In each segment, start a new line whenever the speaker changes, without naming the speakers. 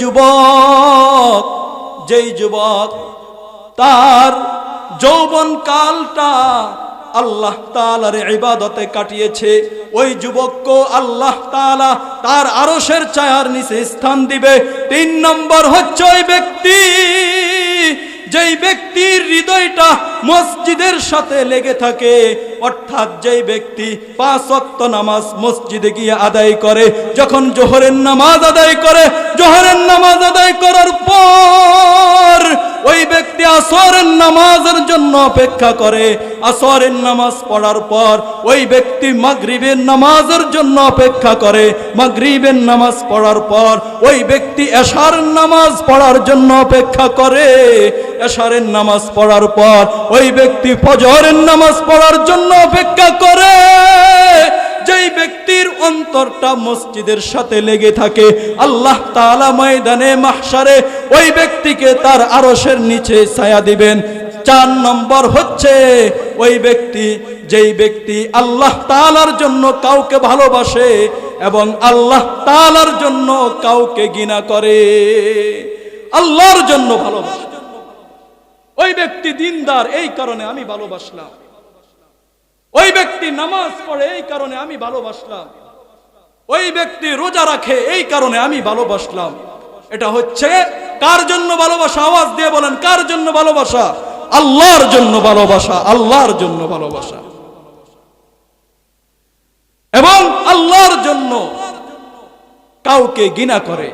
যুবক, যেই যুবক তার যৌবন কালটা আল্লাহ তালার ইবাদতে কাটিয়েছে, ওই যুবককে আল্লাহ তালা তার আরসের চায়ার নিচে স্থান দিবে। তিন নম্বর হচ্ছে ওই ব্যক্তি যেই ব্যক্তির হৃদয়টা মসজিদের সাথে লেগে থাকে, অর্থাৎ যেই ব্যক্তি পাঁচ অত্ত নামাজ মসজিদে গিয়ে আদায় করে, যখন জোহরের নামাজ আদায় করে, জোহরের নামাজ আদায় করার পর ওই ব্যক্তি আসরের নামাজের জন্য অপেক্ষা করে। আসরের নামাজ পড়ার পর ওই ব্যক্তি মাগরিবের নামাজের জন্য অপেক্ষা করে। মাগরিবের নামাজ পড়ার পর ওই ব্যক্তি এশার নামাজ পড়ার জন্য অপেক্ষা করে। এশারের নামাজ পড়ার পর ওই ব্যক্তি ফজরের নামাজ পড়ার জন্য অপেক্ষা করে। যেই ব্যক্তির অন্তরটা মসজিদের সাথে লেগে থাকে, আল্লাহ তাআলা ময়দানে, মাহশারে, ওই ব্যক্তিকে তার আরশের নিচে ছায়া দিবেন। চার নম্বর হচ্ছে, ওই ব্যক্তি যেই ব্যক্তি আল্লাহ তাআলার জন্য কাউকে ভালোবাসে এবং আল্লাহ তালার জন্য কাউকে ঘৃণা করে। আল্লাহর জন্য ভালোবাসে। ওই ব্যক্তি দিনদার, এই কারণে আমি ভালোবাসলাম। ওই ব্যক্তি নামাজ পড়ে এই কারণে আমি ভালোবাসলাম। ওই ব্যক্তি রোজা রাখে এই কারণে আমি ভালোবাসলাম। এটা হচ্ছে কার জন্য ভালোবাসা? আওয়াজ দিয়ে বলেন, কার জন্য ভালোবাসা? আল্লাহর জন্য ভালোবাসা, আল্লাহর জন্য ভালোবাসা। এবং আল্লাহর জন্য কাউকে ঘৃণা করে।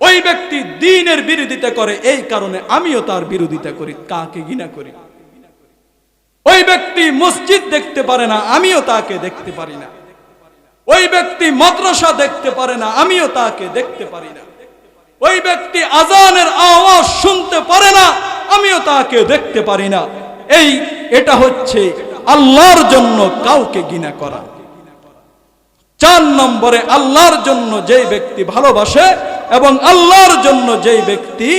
ওই ব্যক্তি দিনের বিরোধিতা করে, এই কারণে আমিও তার বিরোধিতা করি, কাকে গিনা করি? ওই ব্যক্তি মসজিদ দেখতে পারে না, আমিও তাকে দেখতে পারি না। ওই ব্যক্তি মাদ্রাসা দেখতে পারে না, আমিও তাকে দেখতে পারি না। ওই ব্যক্তি আজানের আওয়াজ শুনতে পারে না, আমিও তাকে দেখতে পারি না। এই, এটা হচ্ছে আল্লাহর জন্য কাউকে ঘৃণা করা। চার নম্বরে আল্লাহর জন্য যেই ব্যক্তি ভালোবাসে এবং আল্লাহর জন্য যেই ব্যক্তি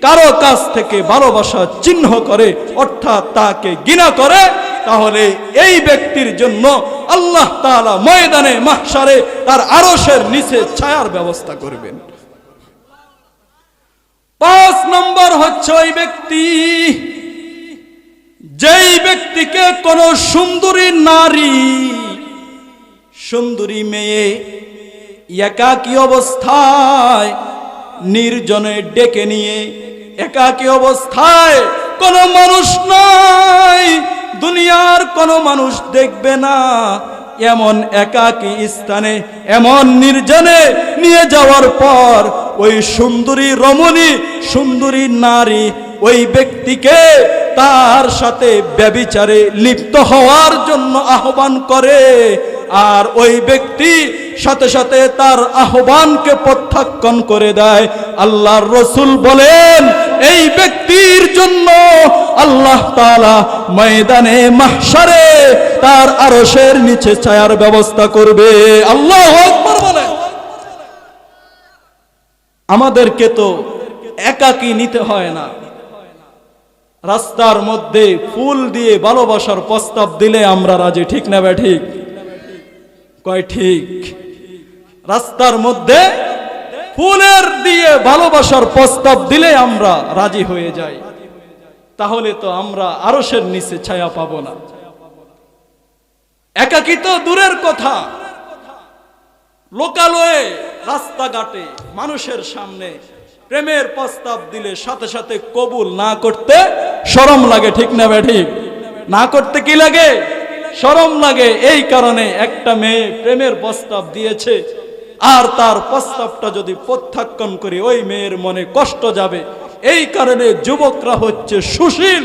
কারও কাছ থেকে ভালোবাসা চিহ্ন করে, অর্থাৎ তাকে ঘৃণা করে, তাহলে এই ব্যক্তির জন্য আল্লাহ তাআলা ময়দানে, মাহশারে তার আরশের নিচে ছায়ার ব্যবস্থা করবেন। পাঁচ নম্বর হচ্ছে ওই ব্যক্তি, যেই ব্যক্তিকে কোন সুন্দরী নারী, সুন্দরী মেয়ে একাকী অবস্থায় নির্জনে ডেকে নিয়ে একাকী অবস্থায় কোনো মানুষ নাই, দুনিয়ার কোনো মানুষ দেখবে না। এমন একাকী স্থানে, এমন নির্জনে নিয়ে যাওয়ার পর ওই সুন্দরী রমণী, সুন্দরী নারী ওই ব্যক্তিকে তার সাথে ব্যবিচারে লিপ্ত হওয়ার জন্য আহ্বান করে। আর ওই ব্যক্তি সাথে সাথে তার আহ্বানকে প্রত্যাখ্যান করে দেয়। আল্লাহর রসুল বলেন, এই ব্যক্তির জন্য আল্লাহ তাআলা ময়দানে, মাহশারে তার আরশের নিচে ছায়ার ব্যবস্থা করবে। আল্লাহ আমাদেরকে তো একাকী নিতে হয় না। রাস্তার মধ্যে ফুল দিয়ে ভালোবাসার প্রস্তাব দিলে আমরা রাজি, ঠিক না বে ঠিক? কয়, ঠিক। রাস্তার মধ্যে ফুলের দিয়ে ভালোবাসার প্রস্তাব দিলে আমরা রাজি হয়ে যাই। তাহলে তো আমরা আরশের নিচে ছায়া পাব না। একাকী তো দূরের কথা। লোকালয়ে, রাস্তাঘাটে, মানুষের সামনে প্রেমের প্রস্তাব দিলে সাথে সাথে কবুল না করতে শরম লাগে, ঠিক না বে ঠিক? না করতে কি লাগে? শরম লাগে। এই কারণে একটা মেয়ে প্রেমের প্রস্তাব দিয়েছে। আর তার প্রস্তাবটা যদি প্রত্যাখ্যান করি, ওই মেয়ের মনে কষ্ট যাবে। এই কারণে যুবকরা হচ্ছে সুশীল,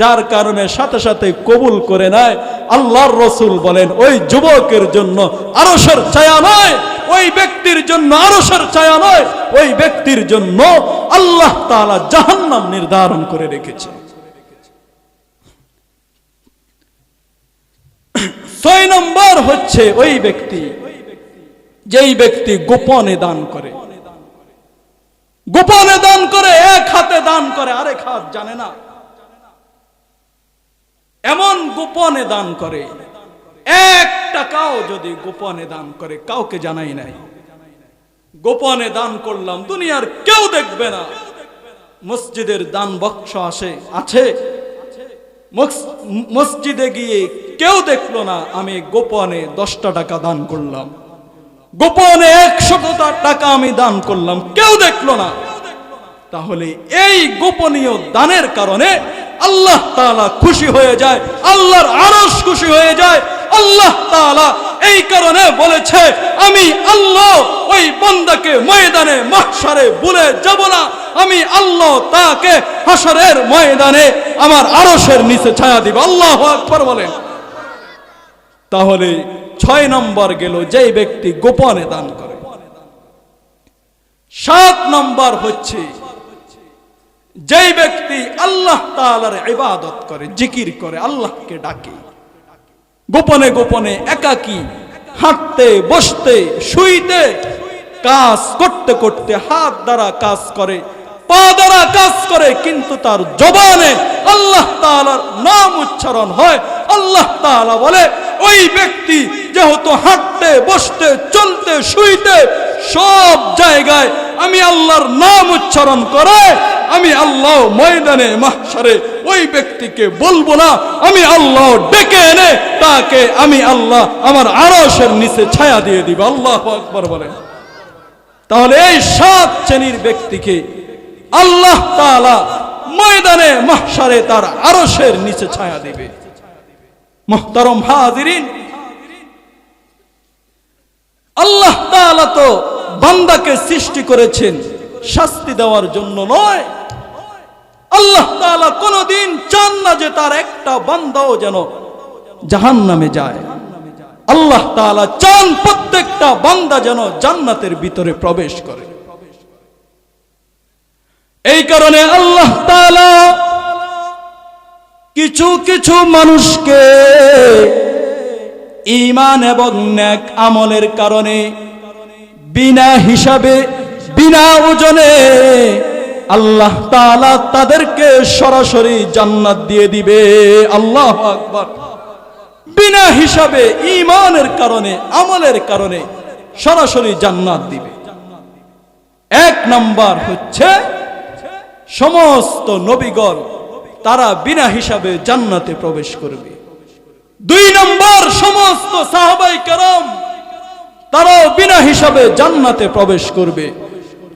যার কারণে সাথে সাথে কবুল করে নেয়। আল্লাহর রসুল বলেন, ওই যুবকের জন্য আরসের ছায়া নয়, ওই ব্যক্তির জন্য আরসের ছায়া নয়, ওই ব্যক্তির জন্য আল্লাহ তাআলা জাহান্নাম নির্ধারণ করে রেখেছে। ছয় নম্বর হচ্ছে ওই ব্যক্তি যেই ব্যক্তি গোপনে দান করে, গোপনে দান করে, এক হাতে দান করে, আরেক হাত জানে না। এমন গোপনে দান করে, এক টাকাও যদি গোপনে দান করে, কাউকে জানাই নাই। গোপনে দান করলাম, দুনিয়ার কেউ দেখবে না। মসজিদের দান বক্স আসে, আছে। মসজিদে গিয়ে কেউ দেখল না, আমি গোপনে দশটা টাকা দান করলাম। গোপনে একশো টাকা আমি দান করলাম, কেউ দেখল না। তাহলে এই গোপনীয় দানের কারণে আল্লাহ তাআলা খুশি হয়ে যায়, আল্লাহর আরশ খুশি হয়ে যায়। আল্লাহ তাআলা এই কারণে বলেছে, আমি আল্লাহ ওই বান্দাকে ময়দানে মাসারে বলে যাব না। আমি আল্লাহ তাকে হাসরের ময়দানে আমার আরশের নিচে ছায়া দিব। আল্লাহ আকবার বলেন। তাহলে ছয় নম্বর গেল, যেই ব্যক্তি গোপনে দান করে। সাত নম্বর হচ্ছে, যেই ব্যক্তি আল্লাহ তাআলার ইবাদত করে, জিকির করে, আল্লাহকে ডাকে। গোপনে গোপনে একাকী, হাঁটতে, বসতে, শুইতে, কাজ করতে করতে হাত দ্বারা কাজ করে, পা দ্বারা কাজ করে, কিন্তু তার জবানে আল্লাহ তাআলার নাম উচ্চারণ হয়। আল্লাহ তাআলা বলে, ওই ব্যক্তি যেহেতু হাঁটতে, বসতে, চলতে, শুইতে সব জায়গায় আমি আল্লাহর নাম উচ্চারণ করে, আমি আল্লাহ ময়দানে, মাহশারে ওই ব্যক্তিকে বলব না, আমি আল্লাহ ডেকে এনে তাকে আমি আল্লাহ আমার আরশের নিচে ছায়া দিয়ে দিব। আল্লাহ আকবার বলেন। তাহলে এই সাত শ্রেণির ব্যক্তিকে আল্লাহ তাআলা ময়দানে, মাহশারে তার আড়সের নিচে ছায়া দিবে। মুহতারম হাজিরিন আল্লাহ তো বান্দাকে সৃষ্টি করেছেন। শাস্তি দেওয়ার জন্য নয়। আল্লাহ তাআলা কোনোদিন চান না যে তার একটা বান্দাও যেন জাহান্নামে যায়। আল্লাহ তাআলা চান প্রত্যেকটা বান্দা যেন জান্নাতের ভিতরে প্রবেশ করে। এই কারণে আল্লাহ তাআলা কিছু কিছু মানুষকে ইমান এবং ন্যাক আমলের কারণে বিনা হিসাবে, বিনা ওজনে আল্লাহ তাআলা তাদেরকে সরাসরি জান্নাত দিয়ে দিবে। আল্লাহ আকবার। বিনা হিসাবে, ঈমানের কারণে, আমলের কারণে সরাসরি জান্নাত দিবে। এক নাম্বার হচ্ছে, সমস্ত নবীগণ তারা বিনা হিসাবে জান্নাতে প্রবেশ করবে। দুই নম্বর, সমস্ত সাহাবাই কারাম তারাও বিনা হিসাবে জান্নাতে প্রবেশ করবে।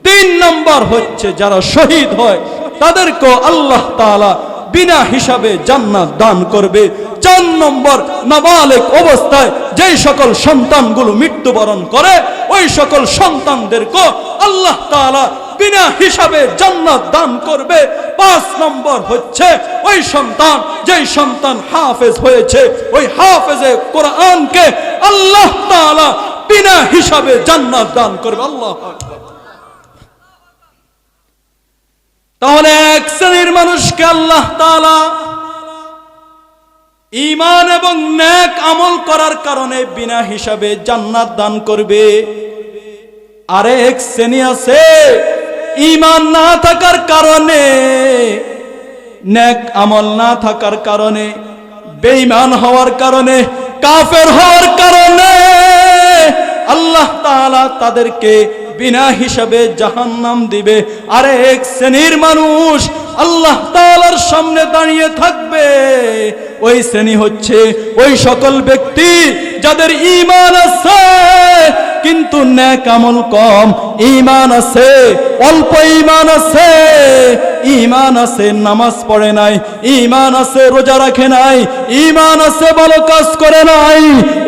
তিন নম্বর হচ্ছে যারা শহীদ হয় তাদেরকে আল্লাহ তাআলা বিনা হিসাবে জান্নাত দান করবে। চার নম্বর নাবালেক অবস্থায় যেই সকল সন্তানগুলো মৃত্যুবরণ করে, ওই সকল সন্তানদেরকে আল্লাহ তাআলা বিনা হিসাবে জান্নাত দান করবে। পাঁচ নম্বর হচ্ছে ওই সন্তান, যেই সন্তান হাফেজ হয়েছে, ওই হাফেজে কোরআনকে আল্লাহ তাআলা বিনা হিসাবে জান্নাত দান করবে, আল্লাহ তাহলে এক শ্রেণির মানুষকে আল্লাহ তাআলা ঈমান এবং ন্যাক আমল করার কারণে বিনা হিসাবে জান্নাত দান করবে। আরেক শ্রেণি আছে ইমান না থাকার কারণে ন্যাক আমল না থাকার কারণে, বেঈমান হওয়ার কারণে, কাফের হওয়ার কারণে তাদেরকে বিনা হিসাবে জাহান্নাম দিবে। আরে এক শ্রেণির মানুষ আল্লাহ তাআলার সামনে দাঁড়িয়ে থাকবে। ওই শ্রেণি হচ্ছে ওই সকল ব্যক্তি যাদের ঈমান আছে, কিন্তু ন্যাক আমল কম। ঈমান আছে, অল্প ইমান আছে ইমান আছে, নামাজ পড়ে নাই ইমান আছে, রোজা রাখে নাই ইমান আছে, ভালো কাজ করে নাই।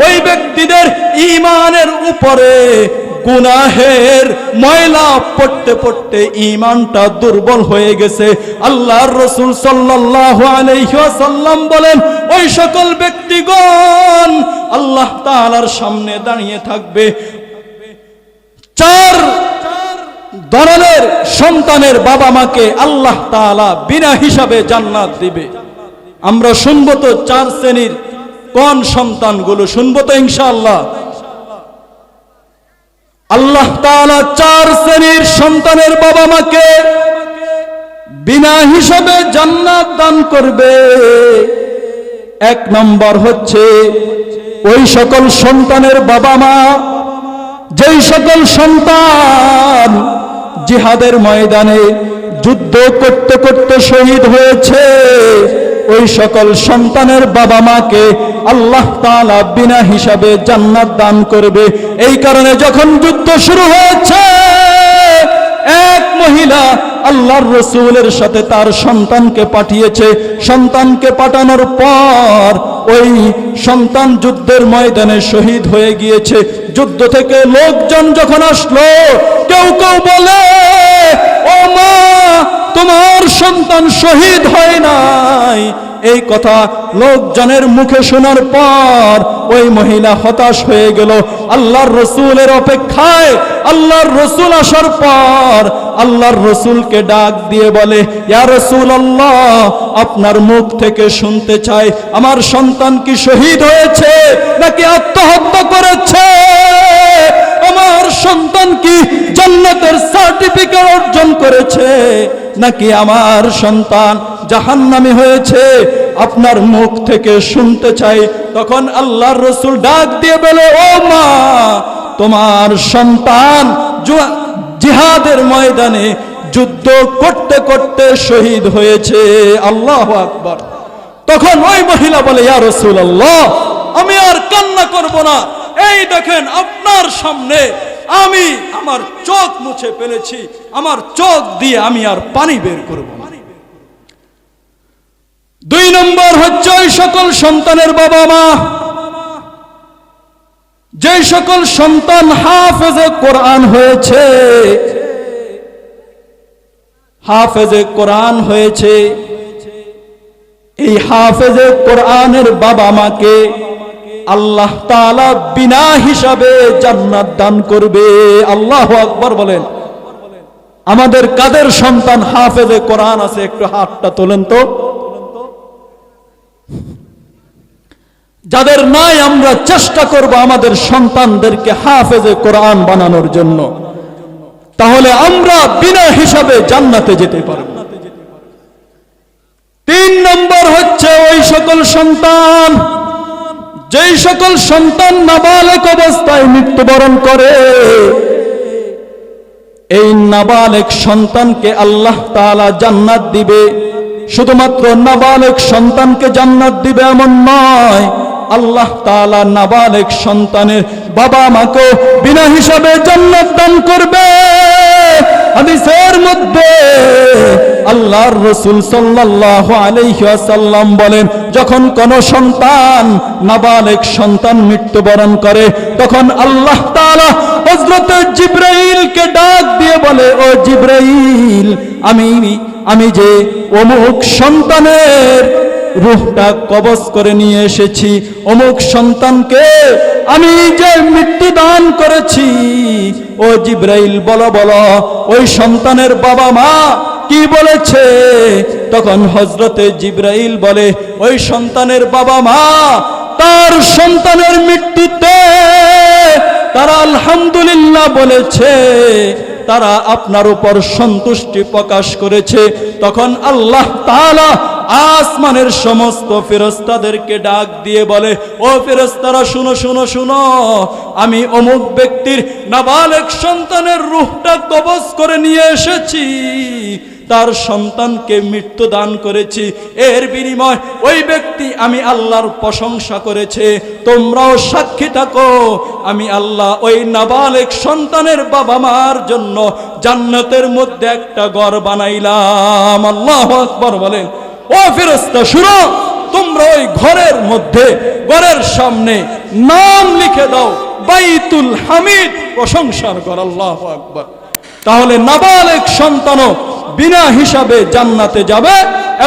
ওই ব্যক্তিদের ঈমানের উপরে গুনাহের ময়লা পড়তে পড়তে ইমানটা দুর্বল হয়ে গেছে। আল্লাহর রসুল সাল্লাল্লাহু আলাইহি ওয়াসাল্লাম বলেন, ওই সকল ব্যক্তিগণ আল্লাহ তাআলার সামনে দাঁড়িয়ে থাকবে। চার ধরনের সন্তানের বাবা মাকে আল্লাহ তাআলা বিনা হিসাবে জান্নাত দিবে। আমরা শুনব তো চার শ্রেণির কোন সন্তানগুলো? শুনব তো ইনশাআল্লাহ। আল্লাহ চার শ্রেণির সন্তানের বাবা মাকে বিনা হিসাবে জান্নাত দান করবে। এক নম্বর হচ্ছে ওই সকল সন্তানের বাবা মা, যেই সকল সন্তান জিহাদের ময়দানে যুদ্ধ করতে করতে শহীদ হয়েছে ওই সকল সন্তানের বাবা মাকে আল্লাহ তাআলা বিনা হিসাবে জান্নাত দান করবে। এই কারণে যখন যুদ্ধ শুরু হয়েছে, এক মহিলা আল্লাহর রসুলের সাথে তার সন্তানকে পাঠিয়েছে। সন্তানকে পাঠানোর পর ওই সন্তান যুদ্ধের ময়দানে শহীদ হয়ে গিয়েছে। যুদ্ধ থেকে লোকজন যখন আসলো, কেউ কেউ বলে, ও মা তোমার সন্তান শহীদ হয় নাই। এই কথা লোকজনের মুখে শোনার পর ওই মহিলা হতাশ হয়ে গেল। আল্লাহর রসুলের অপেক্ষায়, আল্লাহর রসুল আসার পর আল্লাহর রসুলকে ডাক দিয়ে বলে, ইয়া রসুল আল্লাহ আপনার মুখ থেকে শুনতে চাই। আমার সন্তান কি শহীদ হয়েছে নাকি আত্মহত্যা করেছে? আমার সন্তান কি জান্নাতের সার্টিফিকেট অর্জন করেছে? নাকি আমার সন্তান জাহান্নামী হয়েছে? আপনার মুখ থেকে শুনতে চাই। তখন আল্লাহর রসুল ডাক দিয়ে বলে, ও মা, তোমার সন্তান জিহাদের ময়দানে যুদ্ধ করতে করতে শহীদ হয়েছে। আল্লাহ আকবার। তখন ওই মহিলা বলে, ইয়া রসুল আল্লাহ আমি আর কান্না করব না। এই দেখেন, আপনার সামনে আমি আমার চোখ মুছে ফেলেছি, আমার চোখ দিয়ে আমি আর পানি বের করব দুই নম্বর হচ্ছে ওই সকল সন্তানের বাবা মা। যে সকল সন্তান হাফেজে কোরআন হয়েছে, হাফেজে কোরআন হয়েছে, এই হাফেজে কোরআনের বাবা মাকে আল্লাহ তাআলা বিনা হিসাবে জান্নাত দান করবে। আল্লাহ আকবর বলেন। আমাদের কাদের সন্তান হাফেজে কোরআন আছে, একটু হাতটা তোলেন তো। যাদের নাই আমরা চেষ্টা করব আমাদের সন্তানদেরকে হাফেজে কোরআন বানানোর জন্য। তাহলে আমরা বিনা হিসাবে জান্নাতে যেতে পারব। তিন নম্বর হচ্ছে ওই সকল সন্তান যেই সকল সন্তান নাবালেক অবস্থায় মৃত্যুবরণ করে, এই নাবালেক সন্তানকে আল্লাহ তাআলা জান্নাত দিবে। শুধুমাত্র নাবালেক সন্তানকে জান্নাত দিবে এমন নয়, আল্লাহ তাআলা নাবালেক সন্তানের বাবা মাকে বিনা হিসাবে জান্নাত দান করবে। হাদিসের মধ্যে আল্লাহর রসুল সাল্লাল্লাহু আলাইহি বলেন, যখন কোন সন্তান নাবালেক সন্তান মৃত্যুবরণ করে, তখন আল্লাহ তাআলা হযরত জিবরাইলকে ডাক দিয়ে বলে, ও জিবরাইল, আমি আমি যে অমুক সন্তানের রুহটা কবজ করে নিয়ে এসেছি, অমুক সন্তানকে আমি যে মৃত্যু দান করেছি, ও জিব্রাইল, বলো বলো, ওই সন্তানের বাবা মা কি বলেছে? তখন হজরতে জিব্রাইল বলে, ওই সন্তানের বাবা মা, তার সন্তানের মৃত্যুতে তারা আলহামদুলিল্লাহ বলেছে, তারা আপনার উপর সন্তুষ্টি প্রকাশ করেছে। তখন আল্লাহ তাআলা আসমানের সমস্ত ফেরস্তাদেরকে ডাক দিয়ে বলে, ও ফেরস্তারা শুনো শুনো শুনো, আমি অমুক ব্যক্তির নাবালেক সন্তানের রূহটা কবজ করে নিয়ে এসেছি। তার সন্তানকে মৃত্যু দান করেছি। এর বিনিময় ওই ব্যক্তি আমি আল্লাহর প্রশংসা করেছে। তোমরাও সাক্ষী থাকো, আমি আল্লাহ ওই নাবালেক সন্তানের বাবা মার জন্য জান্নাতের মধ্যে একটা ঘর বানাইলাম। আল্লাহ আকবর বলেন, ও ফেরস্তা শুনো, তোমরা ওই ঘরের মধ্যে, ঘরের সামনে নাম লিখে দাও, বাইতুল হামিদ, প্রশংসার ঘর, আল্লাহ আকবর। তাহলে নাবালেক সন্তানও বিনা হিসাবে জান্নাতে যাবে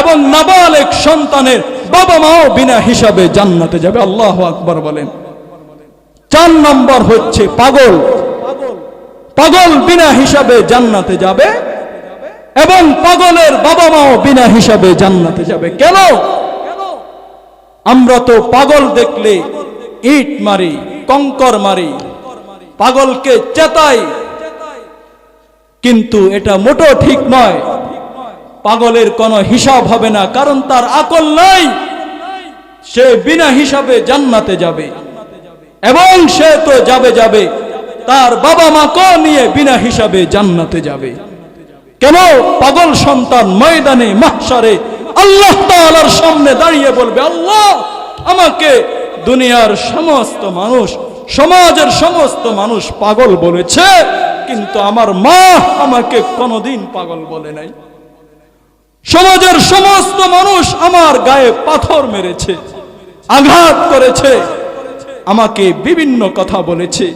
এবং নাবালেক সন্তানের বাবা মাও বিনা হিসাবে জান্নাতে যাবে। আল্লাহ আকবর বলেন। চার নম্বর হচ্ছে পাগল। পাগল বিনা হিসাবে জান্নাতে যাবে এবং পাগলের বাবা মাও বিনা হিসাবে জান্নাতে যাবে। কেন? আমরা তো পাগল দেখলে ইট মারি, কঙ্কর মারি, পাগলকে চেতাই কিন্তু এটা মোটো ঠিক নয়। পাগলের কোনো হিসাব হবে না, কারণ তার আকল নাই। সে বিনা হিসাবে জান্নাতে যাবে। এবং সে তো যাবে যাবে। তার বাবা মা মাকেও নিয়ে বিনা হিসাবে জান্নাতে যাবে। কেন? পাগল সন্তান ময়দানে মাহসারে আল্লাহ তাআলার সামনে দাঁড়িয়ে বলবে, আল্লাহ, আমাকে দুনিয়ার সমস্ত মানুষ সমাজের সমস্ত মানুষ পাগল বলেছে, কিন্তু আমার মা আমাকে কোনোদিন পাগল বলে নাই। সমাজের সমস্ত মানুষ আমার গায়ে পাথর মেরেছে, আঘাত করেছে, আমাকে বিভিন্ন কথা বলেছে,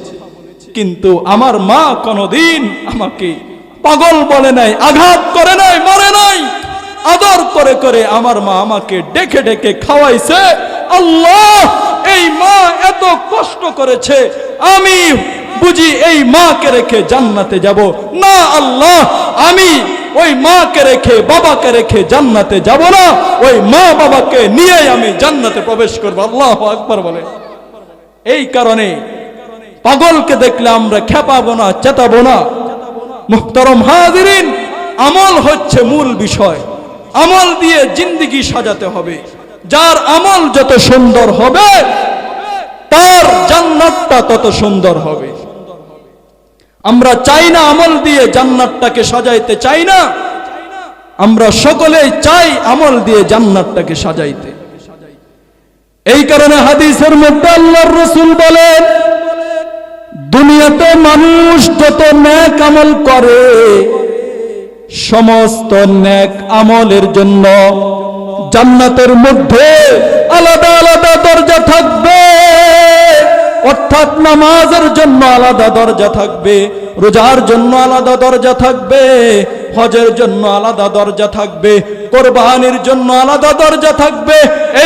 কিন্তু আমার মা কোনোদিন আমাকে পাগল বলে নাই, আঘাত করে নাই, মরে নাই। আদর করে করে আমার মা আমাকে ডেকে ডেকে খাওয়াইছে। আল্লাহ এই মা এত কষ্ট করেছে, আমি বুঝি এই মাকে রেখে জান্নাতে যাব। না আল্লাহ, আমি ওই মাকে রেখে, বাবাকে রেখে জান্নাতে যাব না। ওই মা বাবাকে নিয়ে আমি জান্নাতে প্রবেশ করব। আল্লাহ আকবার বলে। এই কারণে পাগলকে দেখলে আমরা খেপাবো না, চেতাবো না। মুহতারম হাজিরিন, আমল হচ্ছে মূল বিষয়। আমল দিয়ে জিন্দিগি সাজাতে হবে। যার আমল যত সুন্দর হবে, তার জান্নাতটা তত সুন্দর হবে। আমরা চাই না আমল দিয়ে জান্নাতটাকে সাজাইতে চাই না। আমরা সকলেই চাই আমল দিয়ে জান্নাতটাকে সাজাইতে। এই কারণে হাদিসের মধ্যে আল্লাহর রসুল বলেন, দুনিয়াতে মানুষ যত ন্যাক আমল করে, সমস্ত ন্যাক আমলের জন্য জান্নাতের মধ্যে আলাদা আলাদা দরজা থাকবে। অর্থাৎ নামাজের জন্য আলাদা দরজা থাকবে, রোজার জন্য আলাদা দরজা থাকবে, হজের জন্য আলাদা দরজা থাকবে, কোরবানির জন্য আলাদা দরজা থাকবে।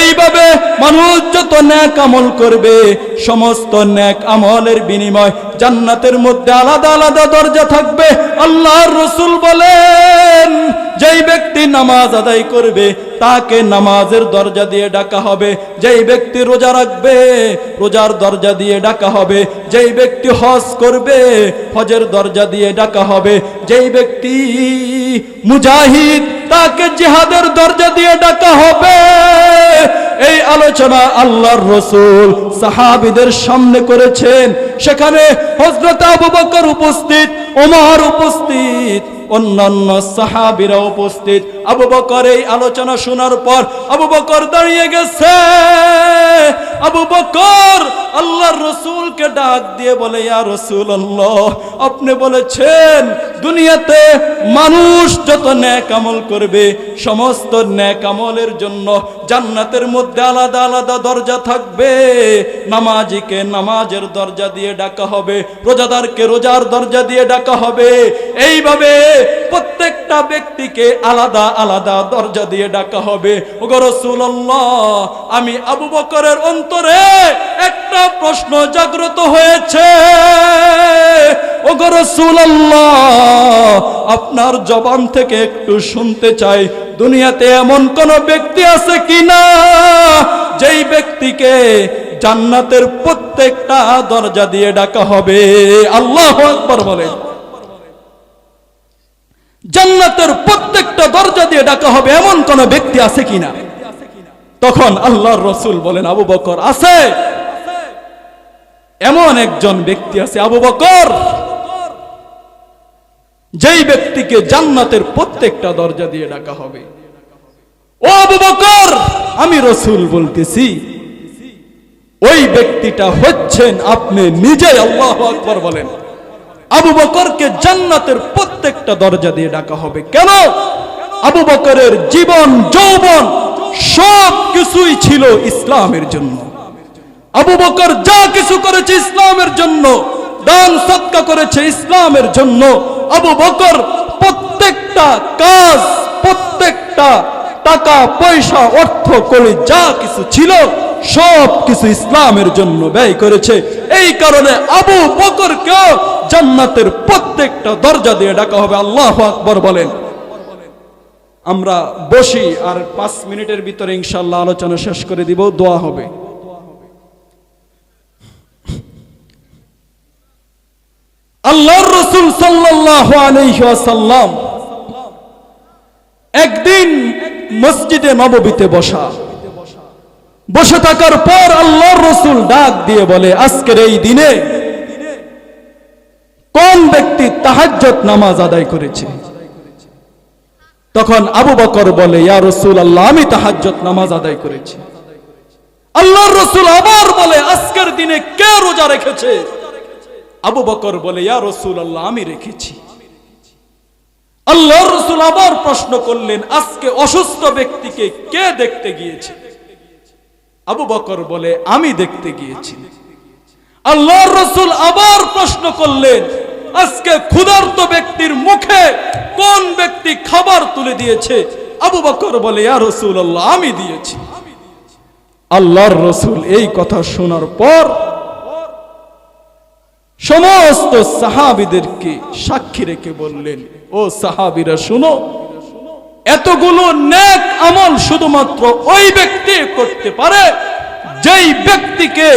এইভাবে মানুষ যত ন্যাক আমল করবে, সমস্ত ন্যাক আমলের বিনিময় জান্নাতের মধ্যে আলাদা আলাদা দরজা থাকবে। আল্লাহর রসুল বলেন, যেই ব্যক্তি নামাজ আদায় করবে তাকে নামাজের দরজা দিয়ে ডাকা হবে। যেই ব্যক্তি রোজা রাখবে, রোজার দরজা দিয়ে ডাকা হবে। যেই ব্যক্তি হজ করবে, হজের দরজা দিয়ে ডাকা হবে। যেই ব্যক্তি মুজাহিদ, তাকে জিহাদের দরজা দিয়ে ডাকা হবে। এই আলোচনা আল্লাহর রসুল সাহাবিদের সামনে করেছেন। সেখানে হজরত আবু বকর উপস্থিত, ওমর উপস্থিত অন্যান্য সাহাবিরা উপস্থিত। আবু বকর এই আলোচনা শোনার পর আবু বকর দাঁড়িয়ে গেছে। আবু বকর আল্লাহর রসুলকে ডাক দিয়ে বলে, ইয়া রসুল আল্লাহ আপনি বলেছেন দুনিয়াতে মানুষ যত ন্যাক আমল করবে, সমস্ত ন্যাক আমলের জন্য জান্নাতের মধ্যে আলাদা আলাদা দরজা থাকবে। নামাজিকে নামাজের দরজা দিয়ে ডাকা হবে, রোজাদারকে রোজার দরজা দিয়ে ডাকা হবে। এইভাবে প্রত্যেকটা ব্যক্তিকে আলাদা আলাদা দরজা দিয়ে ডাকা হবে। ওগো রাসূলুল্লাহ, আমি আবু বকরের অন্তরে একটা প্রশ্ন জাগ্রত হয়েছে। আপনার জবান থেকে একটু শুনতে চাই। দুনিয়াতে এমন কোন ব্যক্তি আছে কিনা? যেই ব্যক্তিকে জান্নাতের প্রত্যেকটা দরজা দিয়ে ডাকা হবে। আল্লাহ আকবার বলে জান্নাতের প্রত্যেকটা দরজা দিয়ে ডাকা হবে এমন কোন ব্যক্তি আছে কিনা? তখন আল্লাহর রসুল বলেন, আবু বকর আছে। এমন একজন ব্যক্তি আছে, আবু বকর। যেই ব্যক্তিকে জান্নাতের প্রত্যেকটা দরজা দিয়ে ডাকা হবে। ও আবু বকর, আমি রসুল বলতেছি, ওই ব্যক্তিটা হচ্ছেন আপনি নিজে আল্লাহ আকবর বলেন। আবু বকরকে জান্নাতের প্রত্যেকটা দরজা দিয়ে ডাকা হবে। কেন? আবু বকরের জীবন, যৌবন সব কিছুই ছিল ইসলামের জন্য। আবু বকর যা কিছু করেছে ইসলামের জন্য, দান সৎকা করেছে ইসলামের জন্য। আবু বকর প্রত্যেকটা কাজ, প্রত্যেকটা টাকা, পয়সা, অর্থ করে যা কিছু ছিল সব কিছু ইসলামের জন্য ব্যয় করেছে। এই কারণে আবু বকরকেও জান্নাতের প্রত্যেকটা দরজা দিয়ে ডাকা হবে। আল্লাহ আকবর বলেন। আমরা বসি আর পাঁচ মিনিটের ভিতরে ইনশাল্লাহ আলোচনা শেষ করে দিব, দোয়া হবে। আল্লাহর রসুল সাল্লাল্লাহু আলাইহি একদিন মসজিদে নববীতে বসা। বসে থাকার পর আল্লাহর রসুল ডাক দিয়ে বলে, আজকের এই দিনে কোন ব্যক্তি তাহাজ্জত নামাজ আদায় করেছে? তখন আবু বকর বলে, ইয়া রসুল আল্লাহ আমি তাহাজ্জত নামাজ আদায় করেছি। আল্লাহর রসুল আবার বলে, আজকের দিনে কে রোজা রেখেছে? আবু বকর বলে, ইয়া রসুল আল্লাহ আমি রেখেছি। আল্লাহর রসুল আবার প্রশ্ন করলেন, আজকে অসুস্থ ব্যক্তিকে কে দেখতে গিয়েছে? আবু বকর বলে, আমি দেখতে গিয়েছি। আল্লাহর রসুল আবার প্রশ্ন করলেন আজকে ক্ষুধার্ত ব্যক্তির মুখে কোন ব্যক্তি খাবার তুলে দিয়েছে? আবু বকর বলে রসুল আল্লাহ আমি দিয়েছি। আল্লাহর রসুল এই কথা শোনার পর সমস্ত সাহাবিদেরকে সাক্ষী রেখে বললেন, ও সাহাবিরা, শুনো, এতগুলো নেক আমল শুধুমাত্র ওই ব্যক্তি করতে পারে যেই ব্যক্তিকে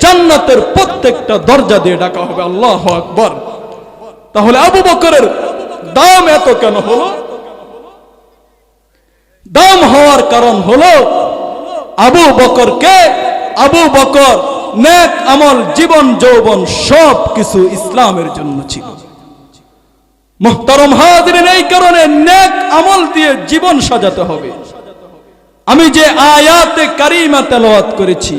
জান্নাতের প্রত্যেকটা দরজা দিয়ে ডাকা হবে। আল্লাহ আকবর। তাহলে আবু বকরের দাম এত কেন হলো? দাম হওয়ার কারণ হলো আবু বকরকে, আবু বকর নেক আমল, জীবন, যৌবন সব কিছু ইসলামের জন্য ছিল। মোহতারম হাজরিন, এই কারণে নেক আমল দিয়ে জীবন সাজাতে হবে। আমি যে আয়াতে কারিমা তেলাওয়াত করেছি